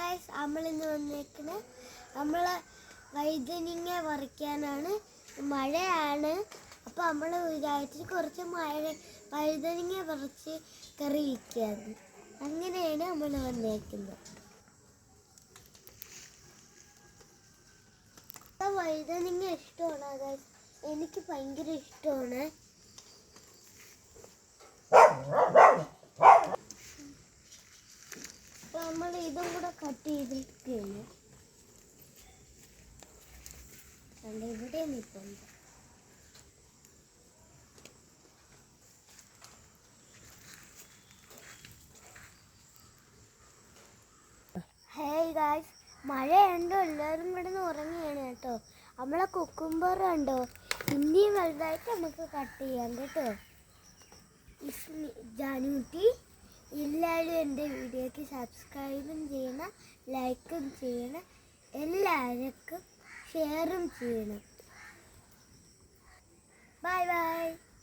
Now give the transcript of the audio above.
Guys നമ്മളിന്ന് വന്നേക്കണ് നമ്മൾ വൈദ്യനിങ്ങ പറിക്കാനാണ്. മഴയാണ്. അപ്പോൾ നമ്മൾ വിചാരിച്ചിട്ട് കുറച്ച് മഴ വഴുതനങ്ങ പറിച്ച് കറി വയ്ക്കുകയാണ് അങ്ങനെയാണ് നമ്മൾ വന്നേക്കുന്നത്. വഴുതനങ്ങ ഇഷ്ടമാണ് ഗൈസ് എനിക്ക് ഭയങ്കര ഇഷ്ടമാണ്. നമ്മൾ ഇതും കൂടെ കട്ട് ചെയ്തിരിക്കുകയാണ്. കണ്ട ഇവിടെ നിൽപ്പുണ്ട് ഹേയ് ഗായ്സ് മഴയുണ്ടോ? എല്ലാവരും കിടന്ന് ഉറങ്ങുകയാണ് കേട്ടോ. നമ്മളെ കുക്കുംബർ ഉണ്ടോ ഇനിയും വലുതായിട്ട് നമുക്ക് കട്ട് ചെയ്യാം കേട്ടോ. ജാനൂട്ടി എല്ലാവരും എന്റെ വീഡിയോയ്ക്ക് സബ്സ്ക്രൈബും ചെയ്യണം ലൈക്കും ചെയ്യണം എല്ലാവർക്കും ഷെയറും ചെയ്യണം. Bye bye